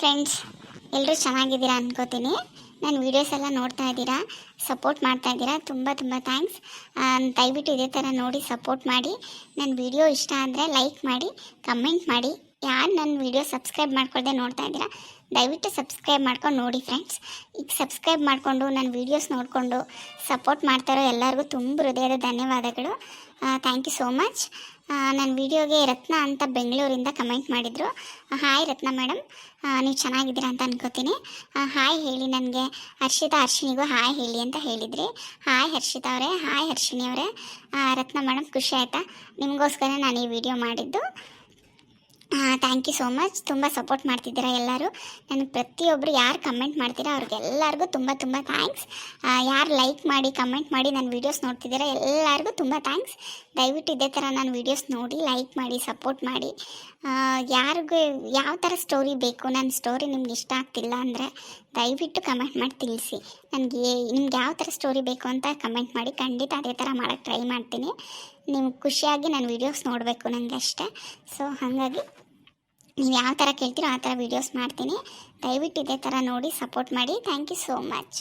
Friends ಎಲ್ಲರೂ ಚೆನ್ನಾಗಿದ್ದೀರಾ ಅನ್ಕೋತೀನಿ. ನನ್ನ ವೀಡಿಯೋಸ್ ಎಲ್ಲ ನೋಡ್ತಾ ಇದ್ದೀರಾ? ಸಪೋರ್ಟ್ ಮಾಡ್ತಾ ಇದ್ದೀರಾ? ತುಂಬ ತುಂಬ ಥ್ಯಾಂಕ್ಸ್ ದಯವಿಟ್ಟು ಇದೇ ಥರ ನೋಡಿ ಸಪೋರ್ಟ್ ಮಾಡಿ. ನನ್ನ ವಿಡಿಯೋ ಇಷ್ಟ ಅಂದರೆ ಲೈಕ್ ಮಾಡಿ ಕಮೆಂಟ್ ಮಾಡಿ. ಯಾರು ನನ್ನ ವಿಡಿಯೋ ಸಬ್ಸ್ಕ್ರೈಬ್ ಮಾಡ್ಕೊಳ್ದೆ ನೋಡ್ತಾ ಇದ್ದೀರಾ, ದಯವಿಟ್ಟು ಸಬ್ಸ್ಕ್ರೈಬ್ ಮಾಡ್ಕೊಂಡು ನೋಡಿ ಫ್ರೆಂಡ್ಸ್ ಈಗ ಸಬ್ಸ್ಕ್ರೈಬ್ ಮಾಡಿಕೊಂಡು ನನ್ನ ವೀಡಿಯೋಸ್ ನೋಡಿಕೊಂಡು ಸಪೋರ್ಟ್ ಮಾಡ್ತಾರೋ ಎಲ್ಲರಿಗೂ ತುಂಬ ಹೃದಯದ ಧನ್ಯವಾದಗಳು. ಥ್ಯಾಂಕ್ ಯು ಸೋ ಮಚ್ ನನ್ನ ವಿಡಿಯೋಗೆ ರತ್ನ ಅಂತ ಬೆಂಗಳೂರಿಂದ ಕಮೆಂಟ್ ಮಾಡಿದರು. ಹಾಯ್ ರತ್ನ ಮೇಡಮ್ ನೀವು ಚೆನ್ನಾಗಿದ್ದೀರಾ ಅಂತ ಅನ್ಕೋತೀನಿ. ಹಾಯ್ ಹೇಳಿ ನನಗೆ. ಹರ್ಷಿತಾ, ಹರ್ಷಿಣಿಗೂ ಹಾಯ್ ಹೇಳಿ ಅಂತ ಹೇಳಿದ್ರಿ. ಹಾಯ್ ಹರ್ಷಿತಾ ಅವರೇ ಹಾಯ್ ಹರ್ಷಿಣಿ ಅವರೇ. ರತ್ನ ಮೇಡಮ್ ಖುಷಿ ಆಯಿತಾ? ನಿಮಗೋಸ್ಕರ ನಾನು ಈ ವಿಡಿಯೋ ಮಾಡಿದ್ದು. Thank you so much. ತುಂಬ ಸಪೋರ್ಟ್ ಮಾಡ್ತಿದ್ದೀರಾ ಎಲ್ಲರೂ. ನನಗೆ ಪ್ರತಿಯೊಬ್ಬರು ಯಾರು ಕಮೆಂಟ್ ಮಾಡ್ತೀರಾ ಅವ್ರಿಗೆಲ್ಲರಿಗೂ ತುಂಬ ತುಂಬ ಥ್ಯಾಂಕ್ಸ್. ಯಾರು ಲೈಕ್ ಮಾಡಿ ಕಮೆಂಟ್ ಮಾಡಿ ನನ್ನ ವೀಡಿಯೋಸ್ ನೋಡ್ತಿದ್ದೀರಾ ಎಲ್ಲರಿಗೂ ತುಂಬ ಥ್ಯಾಂಕ್ಸ್. ದಯವಿಟ್ಟು ಇದೇ ಥರ ನಾನು ವೀಡಿಯೋಸ್ ನೋಡಿ ಲೈಕ್ ಮಾಡಿ ಸಪೋರ್ಟ್ ಮಾಡಿ. ಯಾರಿಗೂ ಯಾವ ಥರ ಸ್ಟೋರಿ ಬೇಕು ನನ್ನ ಸ್ಟೋರಿ ನಿಮ್ಗೆ ಇಷ್ಟ ಆಗ್ತಿಲ್ಲ ಅಂದರೆ ದಯವಿಟ್ಟು ಕಮೆಂಟ್ ಮಾಡಿ ತಿಳಿಸಿ. ನನಗೆ ನಿಮ್ಗೆ ಯಾವ ಥರ ಸ್ಟೋರಿ ಬೇಕು ಅಂತ ಕಮೆಂಟ್ ಮಾಡಿ ಖಂಡಿತ ಅದೇ ಥರ ಮಾಡೋಕ್ಕೆ ಟ್ರೈ ಮಾಡ್ತೀನಿ. ನಿಮ್ಗೆ ಖುಷಿಯಾಗಿ ನನ್ನ ವೀಡಿಯೋಸ್ ನೋಡಬೇಕು ನನಗೆ ಅಷ್ಟೇ. ಸೊ ಹಾಗಾಗಿ ನೀವು ಯಾವ ಥರ ಕೇಳ್ತೀರೋ ಆ ಥರ ವೀಡಿಯೋಸ್ ಮಾಡ್ತೀನಿ. ದಯವಿಟ್ಟು ಇದೇ ಥರ ನೋಡಿ ಸಪೋರ್ಟ್ ಮಾಡಿ. Thank you so much